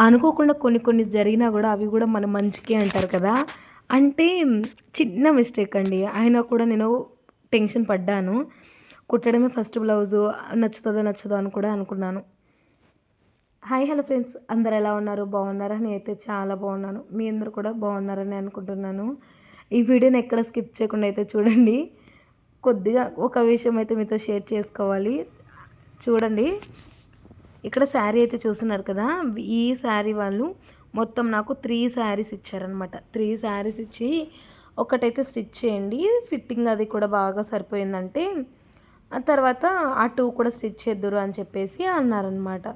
అనుకోకుండా కొన్ని కొన్ని జరిగినా కూడా అవి కూడా మన మంచికే అంటారు కదా. అంటే చిన్న మిస్టేక్ అండి. అయినా కూడా నేను టెన్షన్ పడ్డాను. కుట్టడమే ఫస్ట్ బ్లౌజు నచ్చుతుందో నచ్చదో అని కూడా అనుకున్నాను. హాయ్ హలో ఫ్రెండ్స్ అందరు ఎలా ఉన్నారు? బాగున్నారా? నేనైతే చాలా బాగున్నాను. మీ అందరు కూడా బాగున్నారని అనుకుంటున్నాను. ఈ వీడియోని ఎక్కడ స్కిప్ చేయకుండా అయితే చూడండి. కొద్దిగా ఒక విషయం అయితే మీతో షేర్ చేసుకోవాలి. చూడండి. ఇక్కడ శారీ అయితే చూస్తున్నారు కదా ఈ శారీ వాళ్ళు మొత్తం నాకు త్రీ శారీస్ ఇచ్చారనమాట త్రీ శారీస్ ఇచ్చి ఒకటైతే స్టిచ్ చేయండి ఫిట్టింగ్ అది కూడా బాగా సరిపోయిందంటే ఆ తర్వాత ఆ టూ కూడా స్టిచ్ చేద్దురు అని చెప్పేసి అన్నారనమాట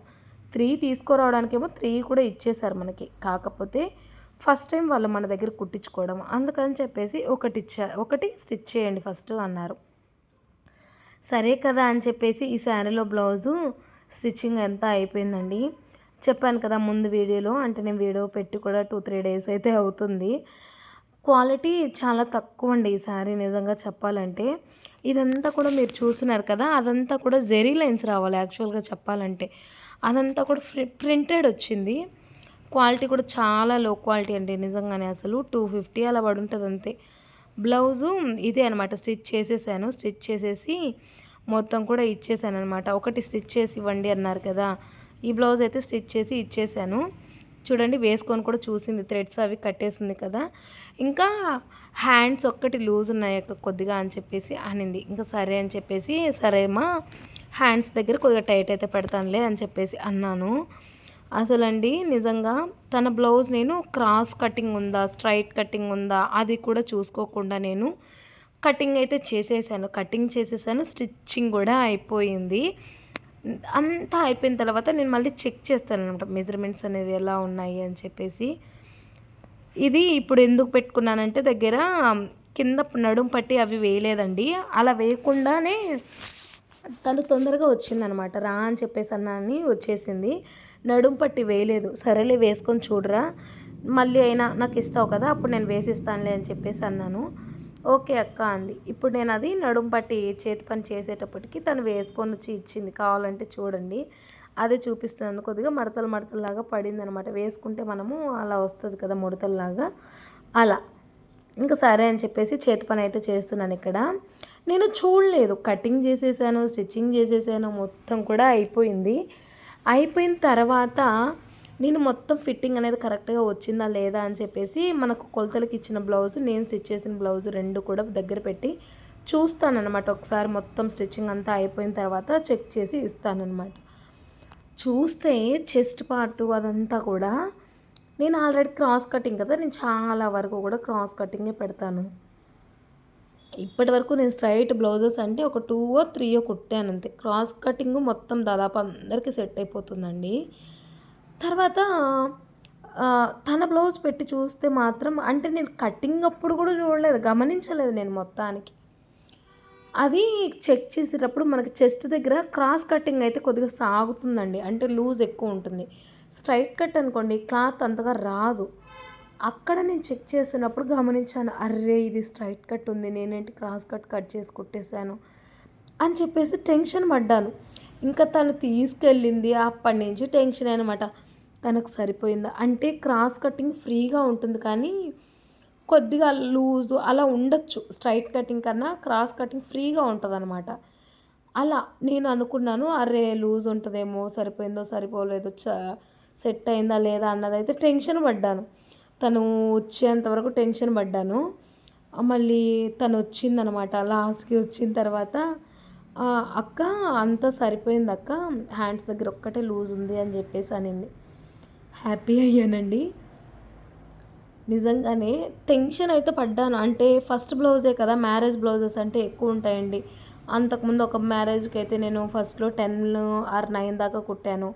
త్రీ తీసుకురావడానికేమో త్రీ కూడా ఇచ్చేశారు మనకి. కాకపోతే ఫస్ట్ టైం వాళ్ళు మన దగ్గర కుట్టించుకోవడం అందుకని చెప్పేసి ఒకటి ఇచ్చా ఒకటి స్టిచ్ చేయండి ఫస్ట్ అన్నారు. సరే కదా అని చెప్పేసి ఈ శారీలో బ్లౌజు స్టిచ్చింగ్ అంతా అయిపోయిందండి. చెప్పాను కదా ముందు వీడియోలో అంటే నేను వీడియో పెట్టి కూడా టూ త్రీ డేస్ అయితే అవుతుంది. క్వాలిటీ చాలా తక్కువ అండి ఈ శారీ నిజంగా చెప్పాలంటే. ఇదంతా కూడా మీరు చూస్తున్నారు కదా అదంతా కూడా జెరీ లైన్స్ రావాలి యాక్చువల్గా చెప్పాలంటే. అదంతా కూడా ప్రింటెడ్ వచ్చింది. క్వాలిటీ కూడా చాలా లో క్వాలిటీ అండి నిజంగానే అసలు. టూ ఫిఫ్టీ అలా పడి ఉంటుంది అంతే. బ్లౌజు ఇదే అనమాట స్టిచ్ చేసేసాను. స్టిచ్ చేసేసి మొత్తం కూడా ఇచ్చేసాను అనమాట ఒకటి స్టిచ్ చేసి ఇవ్వండి అన్నారు కదా. ఈ బ్లౌజ్ అయితే స్టిచ్ చేసి ఇచ్చేసాను. చూడండి వేసుకొని కూడా చూసింది. థ్రెడ్స్ అవి కట్టేసింది కదా. ఇంకా హ్యాండ్స్ ఒక్కటి లూజ్ ఉన్నాయి కొద్దిగా అని చెప్పేసి అనింది. ఇంకా సరే అని చెప్పేసి సరేమా హ్యాండ్స్ దగ్గర కొద్దిగా టైట్ అయితే పెడతానులే అని చెప్పేసి అన్నాను. అసలండి నిజంగా తన బ్లౌజ్ నేను క్రాస్ కటింగ్ ఉందా స్ట్రైట్ కటింగ్ ఉందా అది కూడా చూసుకోకుండా నేను కటింగ్ అయితే చేసేసాను. కటింగ్ చేసేసాను. స్టిచ్చింగ్ కూడా అయిపోయింది. అంతా అయిపోయిన తర్వాత నేను మళ్ళీ చెక్ చేస్తాను అనమాట మెజర్మెంట్స్ అనేవి ఎలా ఉన్నాయి అని చెప్పేసి. ఇది ఇప్పుడు ఎందుకు పెట్టుకున్నానంటే దగ్గర కింద నడుం పట్టి అవి వేయలేదండి. అలా వేయకుండానే తను తొందరగా వచ్చిందనమాట రా అని చెప్పేసి అన్నాని వచ్చేసింది. నడుం పట్టి వేయలేదు. సరేలే వేసుకొని చూడరా. మళ్ళీ అయినా నాకు ఇస్తావు కదా అప్పుడు నేను వేసిస్తానులే అని చెప్పేసి అన్నాను. ఓకే అక్క అంది. ఇప్పుడు నేను అది నడుం పట్టి చేతి పని చేసేటప్పటికి తను వేసుకొని వచ్చి ఇచ్చింది. కావాలంటే చూడండి. అదే చూపిస్తున్నాను. కొద్దిగా మడతలు మడతల్లాగా పడింది అనమాట వేసుకుంటే మనము అలా వస్తుంది కదా ముడతల్లాగా. అలా. ఇంకా సరే అని చెప్పేసి చేతి పని అయితే చేస్తున్నాను ఇక్కడ. నేను చూడలేదు. కటింగ్ చేసేసాను స్టిచ్చింగ్ చేసేసాను. మొత్తం కూడా అయిపోయింది. అయిపోయిన తర్వాత నేను మొత్తం ఫిట్టింగ్ అనేది కరెక్ట్గా వచ్చిందా లేదా అని చెప్పేసి మనకు కొలతలకి ఇచ్చిన బ్లౌజ్ నేను స్టిచ్ చేసిన బ్లౌజ్ రెండు కూడా దగ్గర పెట్టి చూస్తానన్నమాట. ఒకసారి మొత్తం స్టిచ్చింగ్ అంతా అయిపోయిన తర్వాత చెక్ చేసి ఇస్తానన్నమాట. చూస్తే చెస్ట్ పార్ట్ అదంతా కూడా నేను ఆల్రెడీ క్రాస్ కటింగ్ కదా నేను చాలా వరకు కూడా క్రాస్ కటింగే పెడతాను. ఇప్పటి వరకు నేను స్ట్రైట్ బ్లౌజెస్ అంటే ఒక టూ త్రీయో కుట్టాను అంతే. క్రాస్ కటింగ్ మొత్తం దాదాపు అందరికీ సెట్ అయిపోతుందండి. తర్వాత తన బ్లౌజ్ పెట్టి చూస్తే మాత్రం అంటే నేను కటింగ్ అప్పుడు కూడా చూడలేదు గమనించలేదు నేను మొత్తానికి. అది చెక్ చేసేటప్పుడు మనకి చెస్ట్ దగ్గర క్రాస్ కటింగ్ అయితే కొద్దిగా సాగుతుందండి అంటే లూజ్ ఎక్కువ ఉంటుంది. స్ట్రైట్ కట్ అనుకోండి క్లాత్ అంతగా రాదు. అక్కడ నేను చెక్ చేస్తున్నప్పుడు గమనించాను అర్రే ఇది స్ట్రైట్ కట్ ఉంది నేనేంటి క్రాస్ కట్ కట్ చేసి కుట్టేశాను అని చెప్పేసి టెన్షన్ పడ్డాను. ఇంకా తను తీసుకెళ్ళింది అప్పటి నుంచి టెన్షన్ అనమాట తనకు సరిపోయిందా? అంటే క్రాస్ కటింగ్ ఫ్రీగా ఉంటుంది కానీ కొద్దిగా లూజు అలా ఉండొచ్చు. స్ట్రైట్ కటింగ్ కన్నా క్రాస్ కటింగ్ ఫ్రీగా ఉంటుంది అనమాట అలా నేను అనుకున్నాను అరే లూజ్ ఉంటుందేమో సరిపోయిందో సరిపోలేదో సెట్ అయిందా లేదా అన్నదైతే టెన్షన్ పడ్డాను. తను వచ్చేంతవరకు టెన్షన్ పడ్డాను. మళ్ళీ తను వచ్చిందనమాట లాస్ట్కి వచ్చిన తర్వాత అక్క అంతా సరిపోయింది అక్క. హ్యాండ్స్ దగ్గర ఒక్కటే లూజ్ ఉంది అని చెప్పేసి అనింది. హ్యాపీ అయ్యానండి. నిజంగానే టెన్షన్ అయితే పడ్డాను. అంటే ఫస్ట్ బ్లౌజే కదా మ్యారేజ్ బ్లౌజెస్ అంటే ఎక్కువ ఉంటాయండి. అంతకుముందు ఒక మ్యారేజ్కి అయితే నేను ఫస్ట్లో టెన్ ఆర్ నైన్ దాకా కుట్టాను.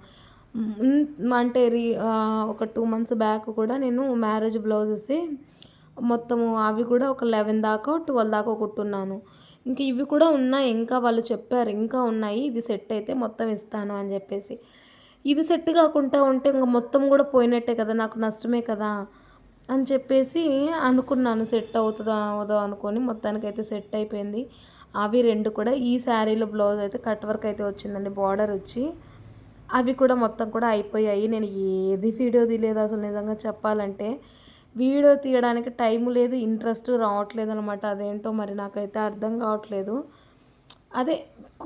అంటే రీ ఒక టూ మంత్స్ బ్యాక్ కూడా నేను మ్యారేజ్ బ్లౌజెస్ మొత్తము అవి కూడా ఒక లెవెన్ దాకా ట్వెల్వ్ దాకా కుట్టున్నాను. ఇంకా ఇవి కూడా ఉన్నాయి. ఇంకా వాళ్ళు చెప్పారు ఇంకా ఉన్నాయి. ఇది సెట్ అయితే మొత్తం ఇస్తాను అని చెప్పేసి. ఇది సెట్ కాకుండా ఉంటే ఇంక మొత్తం కూడా పోయినట్టే కదా నాకు నష్టమే కదా అని చెప్పేసి అనుకున్నాను సెట్ అవుతుందో అవదో అనుకొని మొత్తానికి అయితే సెట్ అయిపోయింది. అవి రెండు కూడా ఈ శారీలో బ్లౌజ్ అయితే కట్ వర్క్ అయితే వచ్చిందండి బార్డర్ వచ్చి అవి కూడా మొత్తం కూడా అయిపోయాయి. నేను ఏది వీడియో తీయలేదు అసలు నిజంగా చెప్పాలంటే. వీడియో తీయడానికి టైం లేదు ఇంట్రెస్ట్ రావట్లేదు అనమాట అదేంటో మరి నాకైతే అర్థం కావట్లేదు. అదే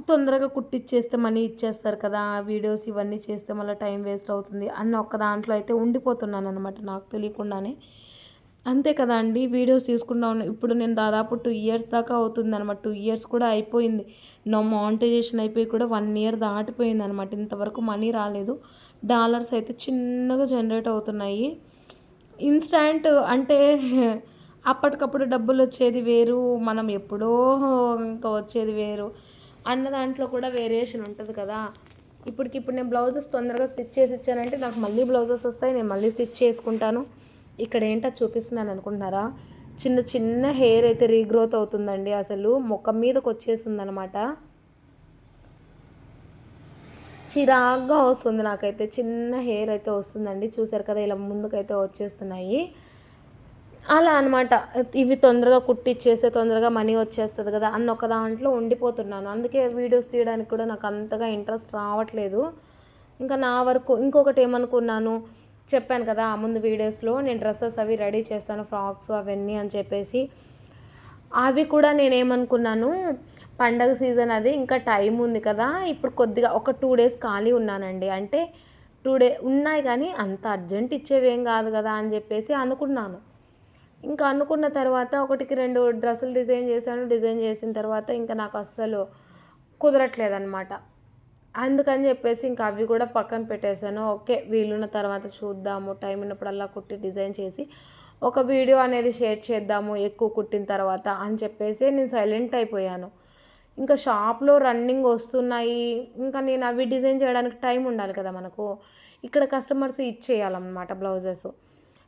తొందరగా కుట్టిచ్చేస్తే మనీ ఇచ్చేస్తారు కదా వీడియోస్ ఇవన్నీ చేస్తే మళ్ళీ టైం వేస్ట్ అవుతుంది అన్న ఒక్క దాంట్లో అయితే ఉండిపోతున్నాను అనమాట నాకు తెలియకుండానే. అంతే కదా అండి వీడియోస్ తీసుకుంటా ఉన్నాను ఇప్పుడు నేను దాదాపు టూ ఇయర్స్ దాకా అవుతుంది అనమాట టూ ఇయర్స్ కూడా అయిపోయింది. నా మానిటైజేషన్ అయిపోయి కూడా వన్ ఇయర్ దాటిపోయింది అనమాట ఇంతవరకు మనీ రాలేదు. డాలర్స్ అయితే చిన్నగా జనరేట్ అవుతున్నాయి. ఇన్స్టాంట్ అంటే అప్పటికప్పుడు డబ్బులు వచ్చేది వేరు మనం ఎప్పుడో ఇంకా వచ్చేది వేరు అన్న దాంట్లో కూడా వేరియేషన్ ఉంటుంది కదా. ఇప్పటికి ఇప్పుడు నేను బ్లౌజెస్ తొందరగా స్టిచ్ చేసి ఇచ్చానంటే నాకు మళ్ళీ బ్లౌజెస్ వస్తాయి నేను మళ్ళీ స్టిచ్ చేసుకుంటాను. ఇక్కడ ఏంటో చూపిస్తున్నాను అనుకుంటున్నారా? చిన్న చిన్న హెయిర్ అయితే రీగ్రోత్ అవుతుందండి అసలు ముఖం మీదకి వచ్చేసిందనమాట అనమాట చిరాగ్గా వస్తుంది నాకైతే చిన్న హెయిర్ అయితే వస్తుందండి. చూసారు కదా ఇలా ముందుకైతే వచ్చేస్తున్నాయి. అలా అనమాట ఇవి తొందరగా కుట్టిచ్చేస్తే తొందరగా మనీ వచ్చేస్తుంది కదా అన్న ఒక దాంట్లో ఉండిపోతున్నాను. అందుకే వీడియోస్ తీయడానికి కూడా నాకు అంతగా ఇంట్రెస్ట్ రావట్లేదు. ఇంకా నా వరకు ఇంకొకటి ఏమనుకున్నాను చెప్పాను కదా ముందు వీడియోస్లో నేను డ్రెస్సెస్ అవి రెడీ చేస్తాను ఫ్రాక్స్ అవన్నీ అని చెప్పేసి. అవి కూడా నేనేమనుకున్నాను పండగ సీజన్ అది ఇంకా టైం ఉంది కదా ఇప్పుడు కొద్దిగా ఒక టూ డేస్ ఖాళీ ఉన్నానండి. అంటే టూ డే ఉన్నాయి కానీ అంత అర్జెంట్ ఇచ్చేవేం కాదు కదా అని చెప్పేసి అనుకున్నాను. ఇంకా అనుకున్న తర్వాత ఒకటికి రెండు డ్రెస్సులు డిజైన్ చేశాను డిజైన్ చేసిన తర్వాత ఇంకా నాకు అస్సలు కుదరట్లేదన్నమాట. అందుకని చెప్పేసి ఇంకా అవి కూడా పక్కన పెట్టేశాను. ఓకే వీలున్న తర్వాత చూద్దాము. టైం ఉన్నప్పుడల్లా కుట్టి డిజైన్ చేసి ఒక వీడియో అనేది షేర్ చేద్దాము ఎక్కువ కుట్టిన తర్వాత అని చెప్పేసి నేను సైలెంట్ అయిపోయాను. ఇంకా షాప్లో రన్నింగ్ వస్తున్నాయి. ఇంకా నేను అవి డిజైన్ చేయడానికి టైం ఉండాలి కదా మనకు. ఇక్కడ కస్టమర్స్ ఇచ్చేయాలన్నమాట బ్లౌజెస్.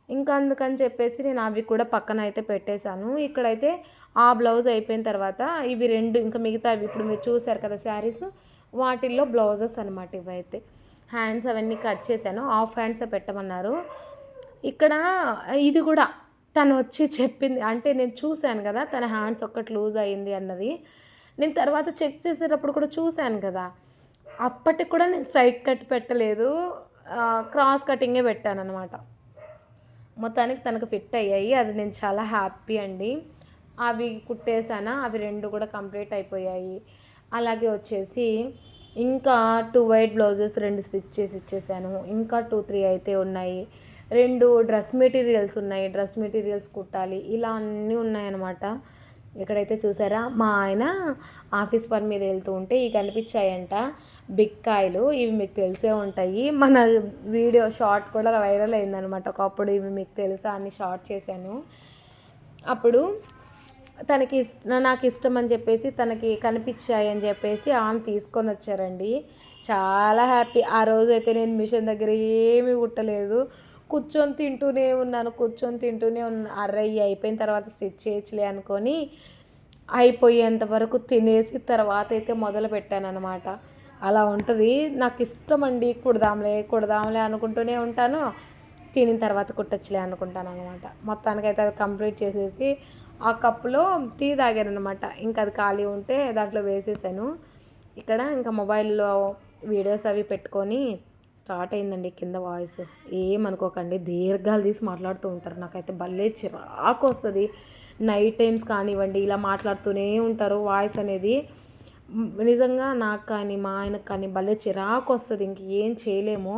ఇంకా అందుకని చెప్పేసి నేను అవి కూడా పక్కన అయితే పెట్టేశాను. ఇక్కడైతే ఆ బ్లౌజ్ అయిపోయిన తర్వాత ఇవి రెండు ఇంకా మిగతా ఇప్పుడు మీరు చూసారు కదా శారీస్ వాటిల్లో బ్లౌజెస్ అనమాట ఇవైతే. హ్యాండ్స్ అవన్నీ కట్ చేశాను. హాఫ్ హ్యాండ్స్ పెట్టమన్నారు. ఇక్కడ ఇది కూడా తను వచ్చి చెప్పింది అంటే నేను చూశాను కదా తన హ్యాండ్స్ ఒక్కటి లూజ్ అయింది అన్నది. నేను తర్వాత చెక్ చేసేటప్పుడు కూడా చూశాను కదా. అప్పటికి కూడా నేను స్ట్రైట్ కట్ పెట్టలేదు. క్రాస్ కటింగే పెట్టాను అనమాట మొత్తానికి తనకు ఫిట్ అయ్యాయి. అది నేను చాలా హ్యాపీ అండి. అవి కుట్టేసానా అవి రెండు కూడా కంప్లీట్ అయిపోయాయి. అలాగే వచ్చేసి ఇంకా టూ వైట్ బ్లౌజెస్ రెండు స్టిచ్ చేసి ఇచ్చేసాను. ఇంకా టూ త్రీ అయితే ఉన్నాయి. రెండు డ్రెస్ మెటీరియల్స్ ఉన్నాయి. డ్రెస్ మెటీరియల్స్ కుట్టాలి. ఇలా అన్నీ ఉన్నాయన్నమాట. ఇక్కడైతే చూసారా? మా ఆయన ఆఫీస్ పని మీద వెళ్తూ ఉంటే ఇవి కనిపించాయంట. బిగ్ కాయలు ఇవి మీకు తెలిసే ఉంటాయి. మన వీడియో షార్ట్ కూడా వైరల్ అయిందనమాట. ఒకప్పుడు ఇవి మీకు తెలుసా అని షార్ట్ చేశాను. అప్పుడు తనకి ఇష్ట నాకు ఇష్టం అని చెప్పేసి తనకి కనిపించాయి అని చెప్పేసి ఆన్ తీసుకొని వచ్చారండి. చాలా హ్యాపీ. ఆ రోజు అయితే నేను మిషన్ దగ్గర ఏమీ కుట్టలేదు. కూర్చొని తింటూనే ఉన్నాను కూర్చొని తింటూనే ఉన్నాను అర్రయ్యి అయిపోయిన తర్వాత స్టిచ్ చేయొచ్చులే అనుకొని అయిపోయేంత వరకు తినేసి తర్వాత అయితే మొదలు పెట్టాను అనమాట అలా ఉంటుంది. నాకు ఇష్టం అండి కుడదాంలే కుడదాంలే అనుకుంటూనే ఉంటాను. తినిన తర్వాత కుట్టచ్చులే అనుకుంటాను అనమాట మొత్తానికైతే అది కంప్లీట్ చేసేసి ఆ కప్పులో టీ తాగాను అనమాట ఇంకా అది ఖాళీ ఉంటే దాంట్లో వేసేసాను. ఇక్కడ ఇంకా మొబైల్లో వీడియోస్ అవి పెట్టుకొని స్టార్ట్ అయిందండి కింద వాయిస్. ఏమనుకోకండి దీర్ఘాలు తీసి మాట్లాడుతూ ఉంటారు. నాకైతే భలే చిరాకు వస్తుంది. నైట్ టైమ్స్ కానివ్వండి ఇలా మాట్లాడుతూనే ఉంటారు వాయిస్ అనేది. నిజంగా నాకు కానీ మా ఆయనకు కానీ భలే చిరాకు వస్తుంది. ఇంక ఏం చేయలేము.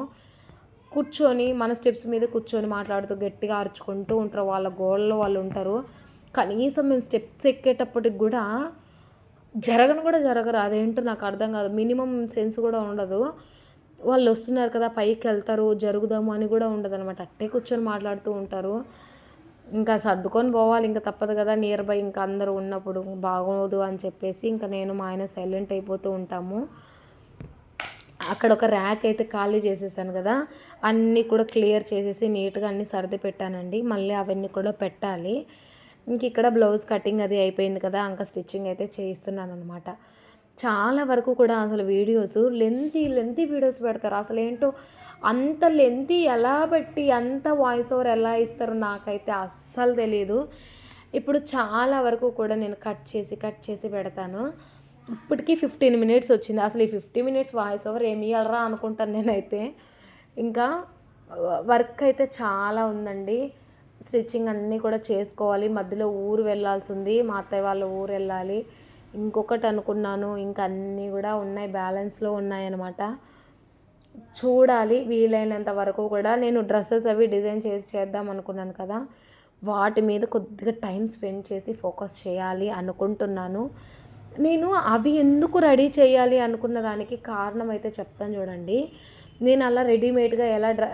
కూర్చొని మన స్టెప్స్ మీద కూర్చొని మాట్లాడుతూ గట్టిగా అరుచుకుంటూ ఉంటారు. వాళ్ళ గోళ్ళలో వాళ్ళు ఉంటారు. కనీసం మేము స్టెప్స్ ఎక్కేటప్పటికి కూడా జరగను కూడా జరగరు. అదేంటో నాకు అర్థం కాదు. మినిమం సెన్స్ కూడా ఉండదు. వాళ్ళు వస్తున్నారు కదా పైకి వెళ్తారు జరుగుదాము అని కూడా ఉండదు అనమాట అట్టే కూర్చొని మాట్లాడుతూ ఉంటారు. ఇంకా సర్దుకొని పోవాలి ఇంకా తప్పదు కదా. నియర్ బై ఇంకా అందరూ ఉన్నప్పుడు బాగోదు అని చెప్పేసి ఇంకా నేను మా ఆయన సైలెంట్ అయిపోతూ ఉంటాము. అక్కడ ఒక ర్యాక్ అయితే ఖాళీ చేసేసాను కదా. అన్నీ కూడా క్లియర్ చేసేసి నీట్గా అన్నీ సర్ది పెట్టానండి. మళ్ళీ అవన్నీ కూడా పెట్టాలి. ఇంక ఇక్కడ బ్లౌజ్ కటింగ్ అది అయిపోయింది కదా. ఇంకా స్టిచ్చింగ్ అయితే చేయిస్తున్నాను అనమాట చాలా వరకు కూడా అసలు వీడియోస్ లెంతీ లెంతీ వీడియోస్ పెడతారు. అసలు ఏంటో అంత లెంతీ ఎలా పెట్టి అంత వాయిస్ ఓవర్ ఎలా ఇస్తారో నాకైతే అస్సలు తెలియదు ఇప్పుడు చాలా వరకు కూడా నేను కట్ చేసి కట్ చేసి పెడతాను. ఇప్పటికీ ఫిఫ్టీన్ మినిట్స్ వచ్చింది. అసలు ఈ ఫిఫ్టీ మినిట్స్ వాయిస్ ఓవర్ ఏమి ఇవ్వాలరా అనుకుంటాను నేనైతే. ఇంకా వర్క్ అయితే చాలా ఉందండి. స్టిచ్చింగ్ అన్నీ కూడా చేసుకోవాలి. మధ్యలో ఊరు వెళ్ళాల్సి ఉంది. మా అత్తయ్య వాళ్ళ ఊరు వెళ్ళాలి. ఇంకొకటి అనుకున్నాను. ఇంకా అన్నీ కూడా ఉన్నాయి బ్యాలెన్స్లో ఉన్నాయన్నమాట. చూడాలి వీలైనంత వరకు కూడా నేను డ్రెస్సెస్ అవి డిజైన్ చేసి చేద్దాం అనుకున్నాను కదా. వాటి మీద కొద్దిగా టైం స్పెండ్ చేసి ఫోకస్ చేయాలి అనుకుంటున్నాను. నేను అవి ఎందుకు రెడీ చేయాలి అనుకున్న దానికి కారణం అయితే చెప్తాను చూడండి. నేను అలా రెడీమేడ్గా ఎలా డ్ర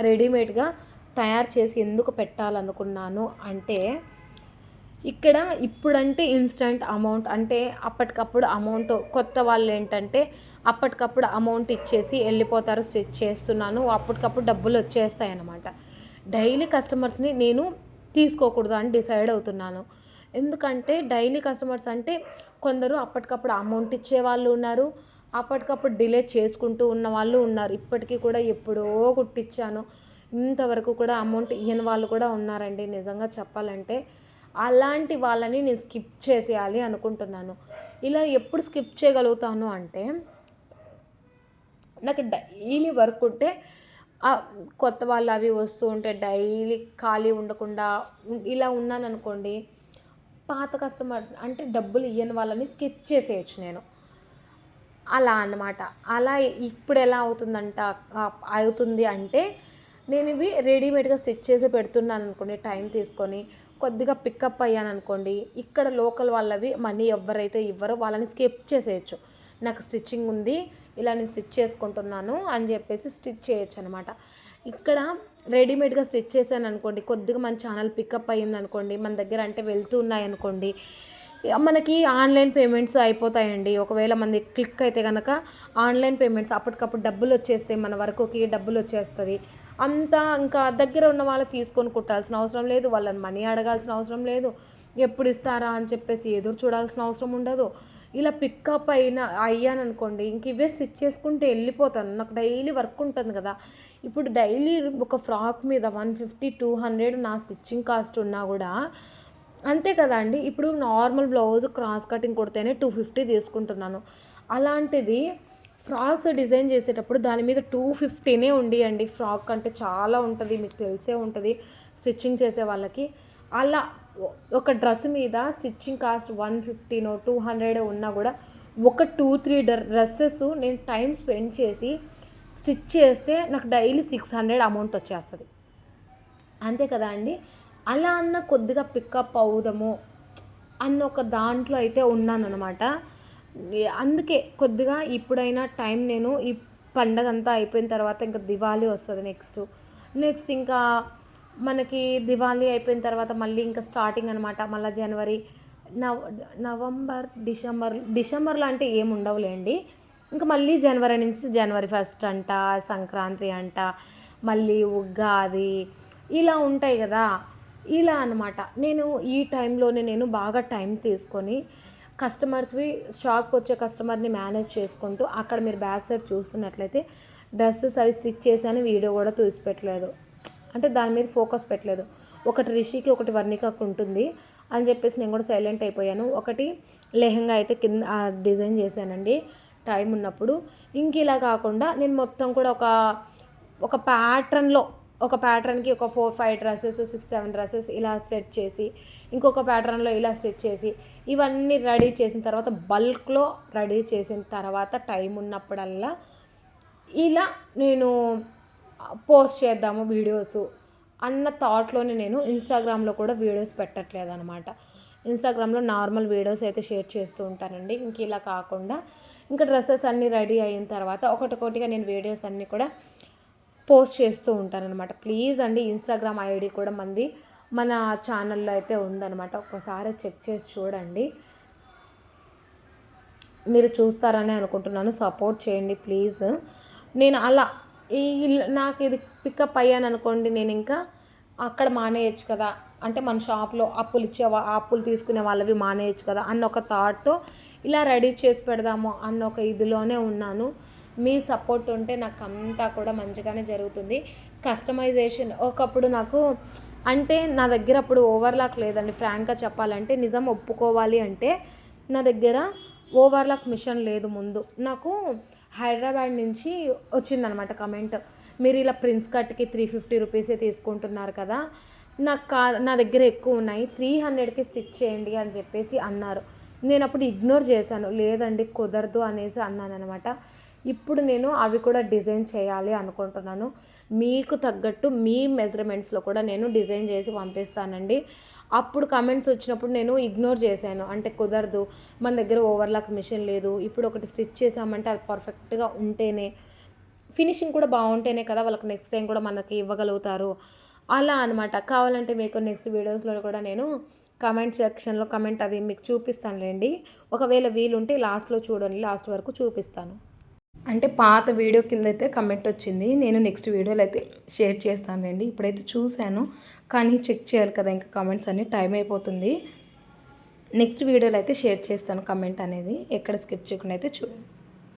రెడీమేడ్గా తయారు చేసి ఎందుకు పెట్టాలనుకున్నాను అంటే ఇక్కడ ఇప్పుడంటే ఇన్స్టంట్ అమౌంట్ అంటే అప్పటికప్పుడు అమౌంట్ కొత్త వాళ్ళు ఏంటంటే అప్పటికప్పుడు అమౌంట్ ఇచ్చేసి వెళ్ళిపోతారు స్టిచ్ చేస్తున్నాను. అప్పటికప్పుడు డబ్బులు వచ్చేస్తాయి అన్నమాట. డైలీ కస్టమర్స్ని నేను తీసుకోకూడదు అని డిసైడ్ అవుతున్నాను. ఎందుకంటే డైలీ కస్టమర్స్ అంటే కొందరు అప్పటికప్పుడు అమౌంట్ ఇచ్చే వాళ్ళు ఉన్నారు. అప్పటికప్పుడు డిలే చేసుకుంటూ ఉన్న వాళ్ళు ఉన్నారు. ఇప్పటికీ కూడా ఎప్పుడో కుట్టించాను ఇంతవరకు కూడా అమౌంట్ ఇయ్యని వాళ్ళు కూడా ఉన్నారండి. నిజంగా చెప్పాలంటే అలాంటి వాళ్ళని నేను స్కిప్ చేసేయాలి అనుకుంటున్నాను. ఇలా ఎప్పుడు స్కిప్ చేయగలుగుతాను అంటే నాకు డైలీ వర్క్ ఉంటే కొత్త వాళ్ళు అవి వస్తూ ఉంటే డైలీ ఖాళీ ఉండకుండా ఇలా ఉన్నాను అనుకోండి పాత కస్టమర్స్ అంటే డబ్బులు ఇవ్వని వాళ్ళని స్కిప్ చేసేయచ్చు నేను. అలా అన్నమాట. అలా ఇప్పుడు ఎలా అవుతుందంట అవుతుంది అంటే నేను ఇవి రెడీమేడ్గా స్టిచ్ చేసి పెడుతున్నాను అనుకోండి టైం తీసుకొని కొద్దిగా పికప్ అయ్యాను అనుకోండి ఇక్కడ లోకల్ వాళ్ళవి మనీ ఎవరైతే ఇవ్వరో వాళ్ళని స్కిప్ చేసేయచ్చు. నాకు స్టిచ్చింగ్ ఉంది ఇలా నేను స్టిచ్ చేసుకుంటున్నాను అని చెప్పేసి స్టిచ్ చేయొచ్చు అనమాట ఇక్కడ రెడీమేడ్గా స్టిచ్ చేశాను అనుకోండి కొద్దిగా మన ఛానల్ పికప్ అయ్యింది అనుకోండి మన దగ్గర అంటే వెళ్తూ ఉన్నాయి అనుకోండి మనకి ఆన్లైన్ పేమెంట్స్ అయిపోతాయండి. ఒకవేళ మంది క్లిక్ అయితే కనుక ఆన్లైన్ పేమెంట్స్ అప్పటికప్పుడు డబ్బులు వచ్చేస్తాయి మన వరకుకి డబ్బులు వచ్చేస్తుంది. అంతా ఇంకా దగ్గర ఉన్న వాళ్ళు తీసుకొని కుట్టాల్సిన అవసరం లేదు. వాళ్ళని మనీ అడగాల్సిన అవసరం లేదు. ఎప్పుడు ఇస్తారా అని చెప్పేసి ఎదురు చూడాల్సిన అవసరం ఉండదు. ఇలా పికప్ అయిన అయ్యాను అనుకోండి ఇంక ఇవే స్టిచ్ చేసుకుంటే వెళ్ళిపోతాను. నాకు డైలీ వర్క్ ఉంటుంది కదా. ఇప్పుడు డైలీ ఒక ఫ్రాక్ మీద వన్ ఫిఫ్టీ టూ హండ్రెడ్ నా స్టిచ్చింగ్ కాస్ట్ ఉన్నా కూడా అంతే కదా అండి. ఇప్పుడు నార్మల్ బ్లౌజ్ క్రాస్ కటింగ్ కొడితేనే టూ ఫిఫ్టీ తీసుకుంటున్నాను. అలాంటిది ఫ్రాక్స్ డిజైన్ చేసేటప్పుడు దాని మీద టూ ఫిఫ్టీనే అండి ఫ్రాక్ అంటే చాలా ఉంటుంది మీకు తెలిసే ఉంటుంది స్టిచ్చింగ్ చేసే వాళ్ళకి. అలా ఒక డ్రెస్ మీద స్టిచ్చింగ్ కాస్ట్ వన్ ఫిఫ్టీనో టూ హండ్రెడ్ ఉన్నా కూడా ఒక టూ త్రీ డ్రెస్సెస్ నేను టైం స్పెండ్ చేసి స్టిచ్ చేస్తే నాకు డైలీ సిక్స్ హండ్రెడ్ అమౌంట్ వచ్చేస్తుంది. అంతే కదా అండి? అలా అన్న కొద్దిగా పికప్ అవుదాము అన్న ఒక దాంట్లో అయితే ఉన్నాను అనమాట అందుకే కొద్దిగా ఇప్పుడైనా టైం నేను ఈ పండగ అంతా అయిపోయిన తర్వాత ఇంకా దివాళీ వస్తుంది నెక్స్ట్. నెక్స్ట్ ఇంకా మనకి దివాళీ అయిపోయిన తర్వాత మళ్ళీ ఇంకా స్టార్టింగ్ అనమాట మళ్ళీ జనవరి నవ నవంబర్ డిసెంబర్ డిసెంబర్లో అంటే ఏమి ఉండవులేండి. ఇంకా మళ్ళీ జనవరి నుంచి జనవరి ఫస్ట్ అంట సంక్రాంతి అంట మళ్ళీ ఉగాది ఇలా ఉంటాయి కదా. ఇలా అనమాట నేను ఈ టైంలోనే నేను బాగా టైం తీసుకొని కస్టమర్స్వి షాప్కి వచ్చే కస్టమర్ని మేనేజ్ చేసుకుంటూ అక్కడ మీరు బ్యాక్ సైడ్ చూస్తున్నట్లయితే డ్రెస్సెస్ అవి స్టిచ్ చేశాను వీడియో కూడా తీసిపెట్టలేదు అంటే దాని మీద ఫోకస్ పెట్టలేదు. ఒకటి రిషికి ఒకటి వర్ణికకు ఉంటుంది అని చెప్పేసి నేను కూడా సైలెంట్ అయిపోయాను. ఒకటి లెహంగా అయితే కింద డిజైన్ చేశానండి. టైం ఉన్నప్పుడు ఇంక ఇలా కాకుండా నేను మొత్తం కూడా ఒక ఒక ప్యాటర్న్లో ఒక ప్యాటర్న్కి ఒక four five dresses six seven dresses ఇలా స్టిచ్ చేసి ఇంకొక ప్యాటర్న్లో ఇలా స్టిచ్ చేసి ఇవన్నీ రెడీ చేసిన తర్వాత బల్క్లో రెడీ చేసిన తర్వాత టైం ఉన్నప్పుడల్లా ఇలా నేను పోస్ట్ చేద్దాము వీడియోస్ అన్న థాట్లోనే నేను ఇన్స్టాగ్రామ్లో కూడా వీడియోస్ పెట్టట్లేదు అనమాట ఇన్స్టాగ్రామ్లో నార్మల్ వీడియోస్ అయితే షేర్ చేస్తూ ఉంటానండి. ఇంక ఇలా కాకుండా ఇంకా డ్రెస్సెస్ అన్నీ రెడీ అయిన తర్వాత ఒకటికొకటిగా నేను వీడియోస్ అన్నీ కూడా పోస్ట్ చేస్తూ ఉంటానన్నమాట ప్లీజ్ అండి ఇన్స్టాగ్రామ్ ఐడి కూడా మంది మన ఛానల్లో అయితే ఉందన్నమాట. ఒక్కసారి చెక్ చేసి చూడండి. మీరు చూస్తారని అనుకుంటున్నాను. సపోర్ట్ చేయండి ప్లీజ్. నేను అలా ఈ నాకు ఇది పికప్ అయ్యాను అనుకోండి నేను ఇంకా అక్కడ మానేయచ్చు కదా. అంటే మన షాప్లో అప్పులు ఇచ్చే అప్పులు తీసుకునే వాళ్ళవి మానేయచ్చు కదా అన్న ఒక థాట్తో ఇలా రెడీ చేసి పెడదాము అన్న ఒక ఇదిలోనే ఉన్నాను. మీ సపోర్ట్ ఉంటే నాకు అంతా కూడా మంచిగానే జరుగుతుంది. కస్టమైజేషన్ ఒకప్పుడు నాకు అంటే నా దగ్గర అప్పుడు ఓవర్లాక్ లేదండి. ఫ్రాంక్గా చెప్పాలంటే నిజం ఒప్పుకోవాలి అంటే నా దగ్గర ఓవర్లాక్ మిషన్ లేదు ముందు. నాకు హైదరాబాద్ నుంచి వచ్చిందనమాట కమెంట్. మీరు ఇలా ప్రిన్స్ కట్కి త్రీ ఫిఫ్టీ రూపీసే తీసుకుంటున్నారు కదా నాకు కా నా దగ్గర ఎక్కువ ఉన్నాయి త్రీ హండ్రెడ్కి స్టిచ్ చేయండి అని చెప్పేసి అన్నారు. నేను అప్పుడు ఇగ్నోర్ చేశాను. లేదండి కుదరదు అనేసి అన్నాను అనమాట ఇప్పుడు నేను అవి కూడా డిజైన్ చేయాలి అనుకుంటున్నాను. మీకు తగ్గట్టు మీ మెజర్మెంట్స్లో కూడా నేను డిజైన్ చేసి పంపిస్తానండి. అప్పుడు కమెంట్స్ వచ్చినప్పుడు నేను ఇగ్నోర్ చేశాను. అంటే కుదరదు మన దగ్గర ఓవర్లాక్ మిషన్ లేదు ఇప్పుడు ఒకటి స్టిచ్ చేసామంటే అది పర్ఫెక్ట్గా ఉంటేనే ఫినిషింగ్ కూడా బాగుంటేనే కదా వాళ్ళకి నెక్స్ట్ టైం కూడా మనకి ఇవ్వగలుగుతారు. అలా అనమాట కావాలంటే మీకు నెక్స్ట్ వీడియోస్లో కూడా నేను కమెంట్ సెక్షన్లో కమెంట్ అది మీకు చూపిస్తానులేండి. ఒకవేళ వీలుంటే లాస్ట్లో చూడండి లాస్ట్ వరకు చూపిస్తాను. అంటే పాత వీడియో కింద అయితే కమెంట్ వచ్చింది. నేను నెక్స్ట్ వీడియోలో అయితే షేర్ చేస్తానులేండి. ఇప్పుడైతే చూశాను. కానీ చెక్ చేయాలి కదా ఇంకా కమెంట్స్ అన్ని టైం అయిపోతుంది. నెక్స్ట్ వీడియోలో అయితే షేర్ చేస్తాను కమెంట్ అనేది. ఎక్కడ స్కిప్ చేయకుండా అయితే చూడండి.